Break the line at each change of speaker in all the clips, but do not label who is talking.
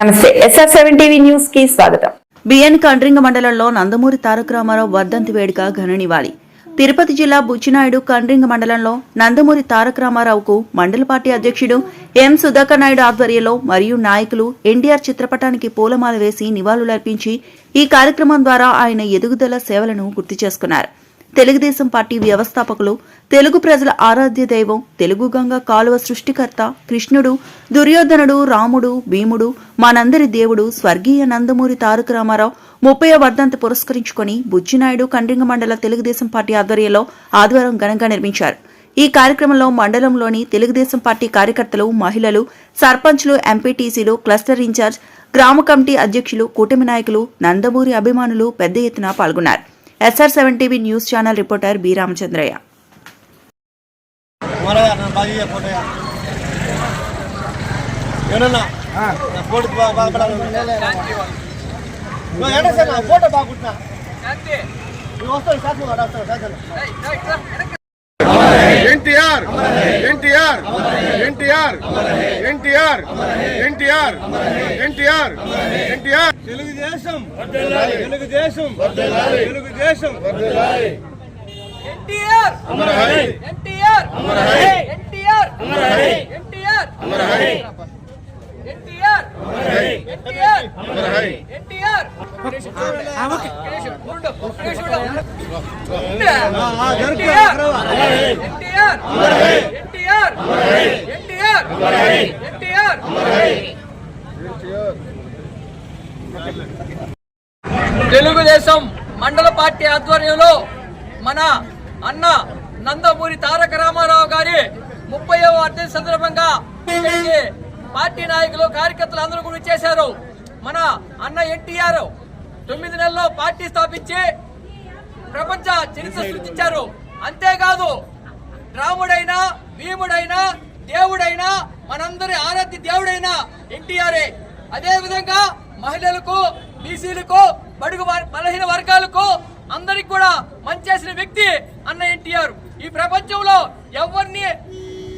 నమస్తే SR seven TV న్యూస్కి స్వాగతం.
బిఎన్ కండ్రింగ మండలంలో నందమూరి తారక రామారావు వర్ధంతి వేడుక ఘననివ్వాలి తిరుపతి జిల్లా బుచ్చినాయుడు కండ్రింగ మండలంలో నందమూరి తారక రామారావుకు మండల పార్టీ అధ్యక్షుడు ఎం సుధాకర్ నాయుడు ఆధ్వర్యంలో మరియు నాయకులు ఎన్టీఆర్ చిత్రపటానికి పూలమాల వేసి నివాళులర్పించి ఈ కార్యక్రమం ద్వారా ఆయన ఎదుగుదల సేవలను గుర్తు చేసుకున్నారు. తెలుగుదేశం పార్టీ వ్యవస్థాపకులు తెలుగు ప్రజల ఆరాధ్య దైవం తెలుగు గంగ కాలువ సృష్టికర్త కృష్ణుడు దుర్యోధనుడు రాముడు భీముడు మనందరి దేవుడు స్వర్గీయ నందమూరి తారక రామారావు ముప్పై వర్ధంతి పురస్కరించుకొని బుజ్జినాయుడు కండ్రింగ మండల తెలుగుదేశం పార్టీ ఆధ్వర్యంలో ఆదివారం ఘనంగా నిర్మించారు. ఈ కార్యక్రమంలో మండలంలోని తెలుగుదేశం పార్టీ కార్యకర్తలు మహిళలు సర్పంచ్లు ఎంపీటీసీలు క్లస్టర్ ఇన్ఛార్జ్ గ్రామ కమిటీ అధ్యక్షులు కూటమి నాయకులు నందమూరి అభిమానులు పెద్ద ఎత్తున పాల్గొన్నారు. SR seven TV news channel reporter B Ramachandraiah.
NTR! NTR NTR NTR NTR NTR NTR.
Telugu Desam Telugu Desam Telugu Desam.
NTR NTR NTR NTR. NTR NTR NTR NTR NTR NTR NTR NTR Telugu Desam మండల party ఆధ్వర్యంలో మన అన్న నందమూరి తారక రామారావు గారి ముప్పైవ వర్ధంతి సందర్భంగా party నాయకులు కార్యకర్తలు అందరూ కూడా చేశారు మన అన్న ఎన్టీఆర్ తొమ్మిది నెలల్లో పార్టీ స్థాపించి ప్రపంచ చరిత్ర సృష్టించారు. అంతేకాదు రాముడైనా భీముడైనా దేవుడైనా మనందరి ఆరాధ్య దేవుడైనా ఎన్టీఆర్ఏ అదే విధంగా మహిళలకు బీసీలకు బడుగు బలహీన వర్గాలకు అందరికి కూడా మంచి చేసిన వ్యక్తి అన్న ఎన్టీఆర్. ఈ ప్రపంచంలో ఎవరిని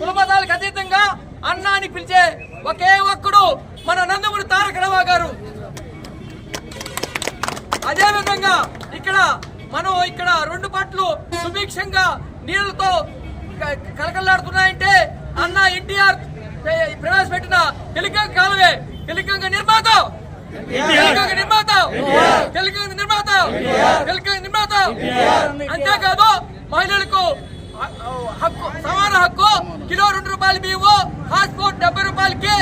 కులమతాలకు అతీతంగా అన్న అని పిలిచే ఒకే ఒక్కడు మన నందమూరి తారక రామారావు గారు. అదే విధంగా ఇక్కడ మనం ఇక్కడ రెండు పట్లు సుభిక్షంగా నీళ్ళతో కలకల్లాడుతున్నాయంటే అన్న ఎన్టీఆర్ ప్రవేశపెట్టిన తెలికంగ కాలువే. తెలికంగ నిర్మాత! నిర్మాత! తెలికంగ నిర్మాత! తెలికంగ నిర్మాత! అంతేకాదు మహిళలకు కిలో రెండు రూపాయలు బియ్యము పాస్పోర్ట్ డెబ్బై రూపాయలకి.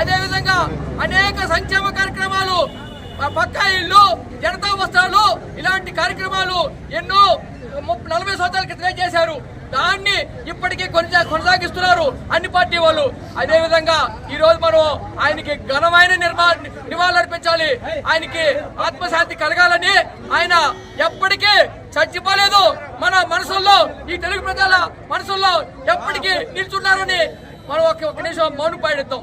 అదే విధంగా అనేక సంక్షేమ కార్యక్రమాలు పక్క పక్కా ఇల్లు జనతా వస్త్రాలు ఇలాంటి కార్యక్రమాలు ఎన్నో నలభై సంవత్సరాల క్రితమే చేశారు? దాన్ని ఇప్పటికీ కొనసా కొనసాగిస్తున్నారు అన్ని పార్టీ వాళ్ళు. అదే విధంగా ఈ రోజు మనం ఆయనకి ఘనమైన నిర్మా నివాళులర్పించాలి. ఆయనకి ఆత్మశాంతి కలగాలని ఆయన ఎప్పటికీ చచ్చిపోలేదు. మన మనసుల్లో ఈ తెలుగు ప్రజల మనసుల్లో ఎప్పటికీ నిల్చున్నారని మనం ఒక నిమిషం మౌనం పాడిద్దాం